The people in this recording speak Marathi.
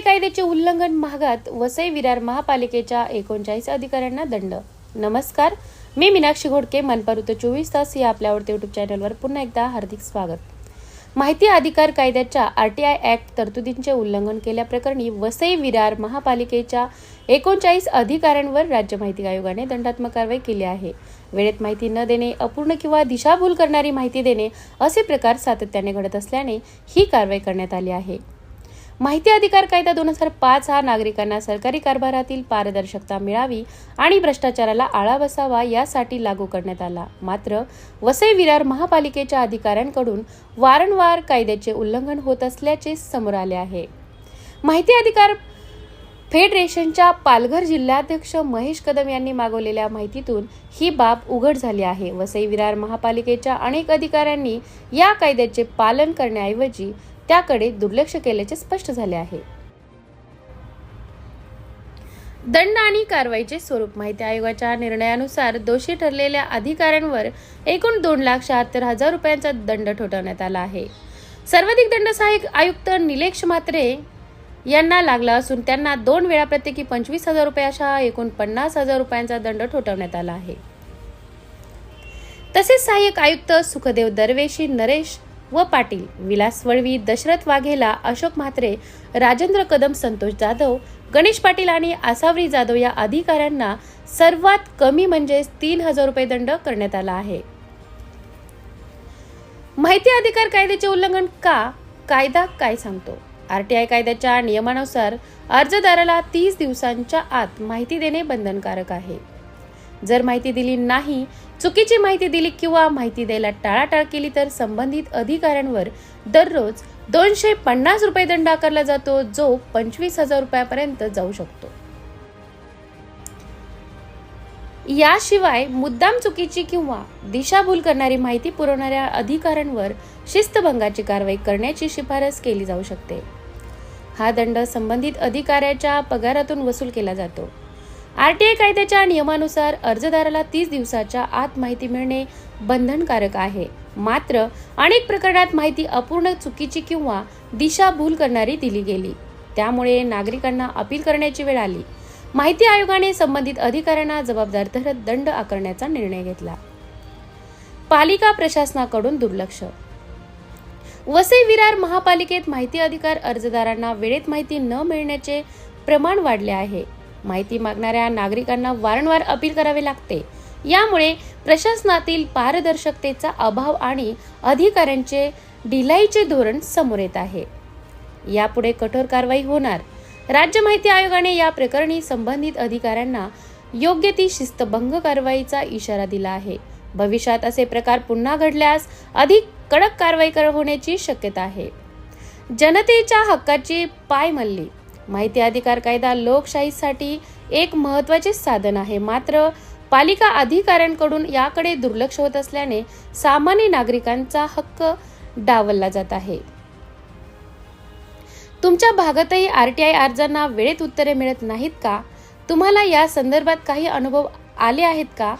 वसई कायद्याचे उल्लंघन महागात वसई विरार महापालिकेच्या एकोणचाळीस अधिकाऱ्यांना दंड. नमस्कार मी मीनाक्षी घोडके मनपारुत चोवीस तास या आपल्या आवडते युट्यूब चॅनलवर पुन्हा एकदा हार्दिक स्वागत. माहिती अधिकार कायद्याच्या आरटीआय ऍक्ट तरतुदींचे उल्लंघन केल्याप्रकरणी वसई विरार महापालिकेच्या एकोणचाळीस अधिकाऱ्यांवर राज्य माहिती आयोगाने दंडात्मक कारवाई केली आहे. वेळेत माहिती न देणे अपूर्ण किंवा दिशाभूल करणारी माहिती देणे असे प्रकार सातत्याने घडत असल्याने ही कारवाई करण्यात आली आहे. माहिती अधिकार कायदा दोन हजार पाच हा नागरिकांना सरकारी कारभारातील पारदर्शकता मिळावी आणि भ्रष्टाचाराला आळा बसावा यासाठी लागू करण्यात आला. मात्र वसई विरार महापालिकेच्या अधिकाऱ्यांकडून वारंवार कायद्याचे उल्लंघन होत असल्याचे समोर आले आहे. माहिती अधिकार फेडरेशनच्या पालघर जिल्हाध्यक्ष महेश कदम यांनी मागवलेल्या माहितीतून ही बाब उघड झाली आहे. वसई विरार महापालिकेच्या अनेक अधिकाऱ्यांनी या कायद्याचे पालन करण्याऐवजी त्याकडे दुर्लक्ष केल्याचे स्पष्ट झाले आहे. दंड आणि कारवाईचे स्वरूप माहिती आयोगाच्या निर्णयानुसार दोषी ठरलेल्या अधिकाऱ्यांवर एकूण दोन लाख शहात्तर हजार रुपयांचा दंड ठोठावण्यात आला आहे. सर्वाधिक दंड सहाय्यक आयुक्त निलेश म्हात्रे यांना लागला असून त्यांना दोन वेळा प्रत्येकी पंचवीस हजार रुपये अशा एकूण पन्नास हजार रुपयांचा दंड ठोठावण्यात आला आहे. तसेच सहाय्यक आयुक्त सुखदेव दरवेशी नरेश व पाटील विलास वळवी दशरथ वाघेला अशोक म्हात्रे राजेंद्र कदम संतोष जाधव गणेश पाटील आणि आसावरी जाधव या अधिकाऱ्यांना सर्वात कमी म्हणजे तीन हजार रुपये दंड करण्यात आला आहे. माहिती अधिकार कायद्याचे उल्लंघन का? कायदा काय सांगतो? आर टी आय कायद्याच्या नियमानुसार अर्जदाराला तीस दिवसांच्या आत माहिती देणे बंधनकारक आहे. जर माहिती दिली नाही चुकीची माहिती दिली किंवा माहिती द्यायला टाळाटाळ केली तर संबंधित अधिकाऱ्यांवर दररोज दोनशे पन्नास रुपये दंड आकारला जातो जो पंचवीस हजार रुपयापर्यंत जाऊ शकतो. याशिवाय मुद्दाम चुकीची किंवा दिशाभूल करणारी माहिती पुरवणाऱ्या अधिकाऱ्यांवर शिस्तभंगाची कारवाई करण्याची शिफारस केली जाऊ शकते. हा दंड संबंधित अधिकाऱ्याच्या पगारातून वसूल केला जातो. आर टी आय कायद्याच्या नियमानुसार अर्जदाराला तीस दिवसाच्या आत माहिती मिळणे बंधनकारक आहे. मात्र अनेक प्रकरणात माहिती अपूर्ण चुकीची किंवा दिशाभूल करणारी दिली गेली. त्यामुळे नागरिकांना अपील करण्याची वेळ आली. माहिती आयोगाने संबंधित अधिकाऱ्यांना जबाबदार धरत दंड आकारण्याचा निर्णय घेतला. पालिका प्रशासनाकडून दुर्लक्ष वसई विरार महापालिकेत माहिती अधिकार अर्जदारांना वेळेत माहिती न मिळण्याचे प्रमाण वाढले आहे. माहिती मागणाऱ्या नागरिकांना वारंवार अपील करावे लागते. यामुळे प्रशासनातील पारदर्शकतेचा अभाव आणि अधिकाऱ्यांचे ढिलाईचे धोरण समोर येत आहे. यापुढे कठोर कारवाई होणार. राज्य माहिती आयोगाने या प्रकरणी संबंधित अधिकाऱ्यांना योग्य ती शिस्तभंग कारवाईचा इशारा दिला आहे. भविष्यात असे प्रकार पुन्हा घडल्यास अधिक कडक कारवाई कर- होण्याची शक्यता आहे. जनतेच्या हक्काची पायमल्ली. माहिती अधिकार कायदा लोकशाहीसाठी एक महत्त्वाचे साधन आहे. मात्र पालिका अधिकाऱ्यांकडून याकडे दुर्लक्ष होत असल्याने सामान्य नागरिकांचा हक्क डावलला जात आहे. तुमच्या भागातही आर टी आय अर्जांना वेळेत उत्तरे मिळत नाहीत का? तुम्हाला या संदर्भात काही अनुभव आले आहेत का?